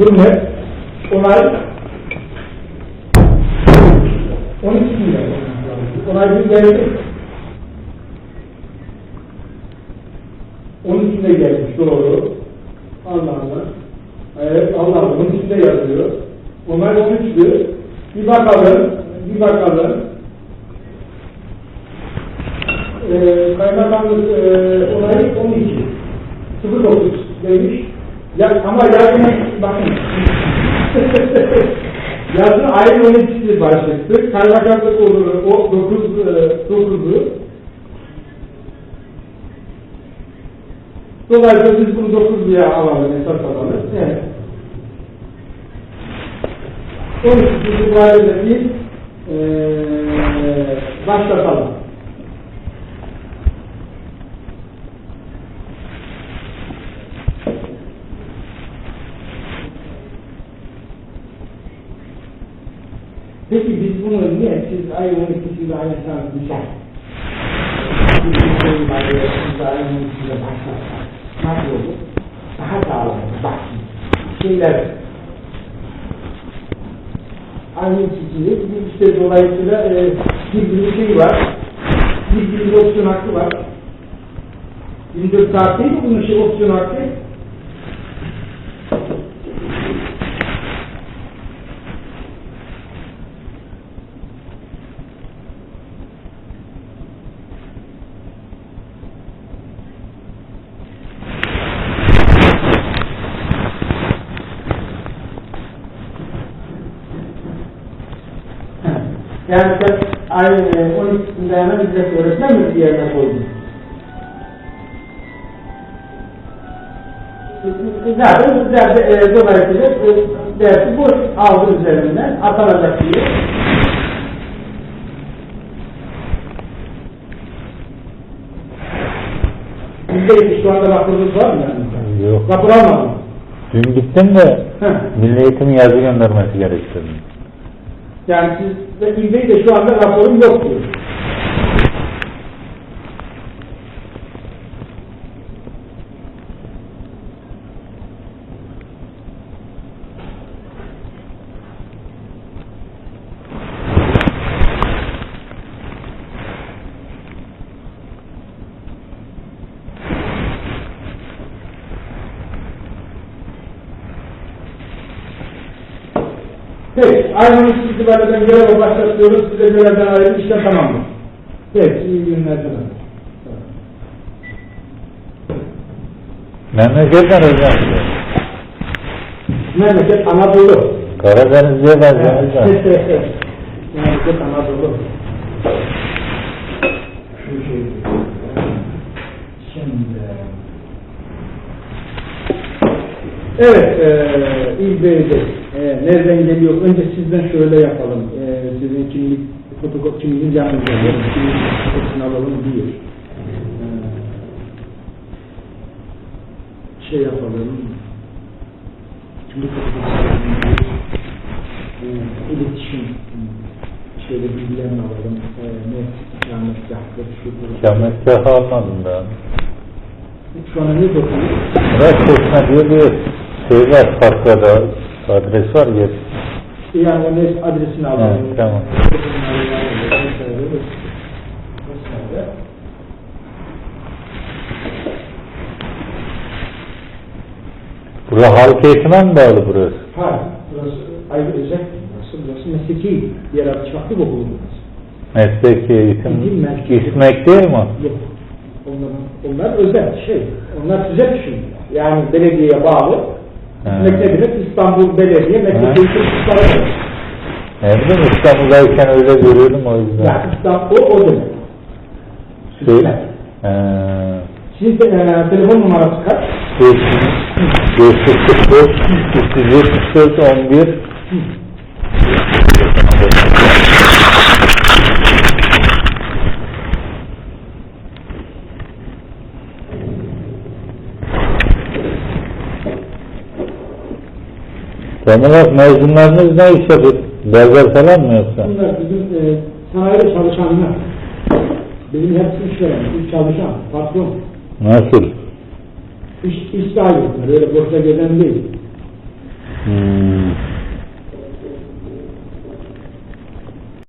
Hürmet, onay, 12 milyar. Onay bir geldi. 12'de gelmiş doğru. Allah Allah. Evet Allah Allah. 12'de yazıyor. Onay 13'tü. Bir bakalım. Bir bakalım. Ee, kaymakamlık e, onayı 12. 09 demiş. Ya, ama yazın bakın. yazın ayın 12'si başlıktı. Kaymakamlık olur. O 9 9'u. Dolayısıyla biz bunu 9 diye alalım, esas alalım. Evet. 12. itibariyle biz ee, başlatalım. Peki biz bunu niye siz ay 12'siyle aynı sanat düşer? Biz bu şeyi ay 12'siyle ay 12'siyle başlatsak nasıl olur? Daha sağlam. Bak şeyler aynı kişiyi işte dolayısıyla e, bir bir şey var. Bir bir opsiyon hakkı var. 24 saat değil mi bunun şey opsiyon hakkı? Yani sen aynı 12'sinde hemen ücret öğretmen mi yerine koydun? Zaten zaten e, dolayısıyla e, dersi boş aldı üzerinden atanacak diye. Bizde şu anda raporunuz var mı yani? Yok. Rapor almadım. Dün gittim de Heh. Milli Eğitim yazı göndermesi gerektirdi. Yani sizde İlbey de şu anda raporum yok diyor. Peki, aynı iş itibariyle göreve başlatıyoruz. Size görevden ayrı işlem tamamdır. Peki, iyi günler dilerim. Memleketten hocam. Memleket Anadolu. Karadeniz'e benziyor da. Memleket Anadolu. Şu şey. Şimdi. Evet, eee İlbey'de e, nereden geliyor? Önce sizden şöyle yapalım. E, sizin kimlik, fotokop kimliğiniz yanınızda. Kimlik fotokopisini alalım diyor. E, şey yapalım. Kimlik fotokopisini e, iletişim e, şeyde bilgilerini alalım. E, ne ikametgahtır, şudur. Kametgahı almadım da. Şu an ne dokunuyor? Murat Çeşme diye bir şey var. Fakrada adres var ya. Yani onun adresini alalım. Evet, tamam. Burası halk eğitime mi bağlı burası? Hayır, burası ayrı özel. Burası, burası mesleki yer açmaklık okulu burası. Mesleki eğitim. İsmek değil mi? Yok. Onlar, onlar özel şey. Onlar size düşünüyor. Yani belediyeye bağlı. Ha. Mektebiniz İstanbul Belediye. Eğitim Kursları. Ne bileyim İstanbul'dayken öyle görüyordum o yüzden. Yani İstanbul o demek. Şey, de, e, telefon numarası kaç? 545 374 11 Tam olarak mezunlarınız ne iş yapıyor? Berber falan mı yoksa? Bunlar bizim e, sanayide çalışanlar. Benim hepsi işveren, iş çalışan, patron. Nasıl? İş, iş sahibi. Öyle boşta gezen değil. Hmm.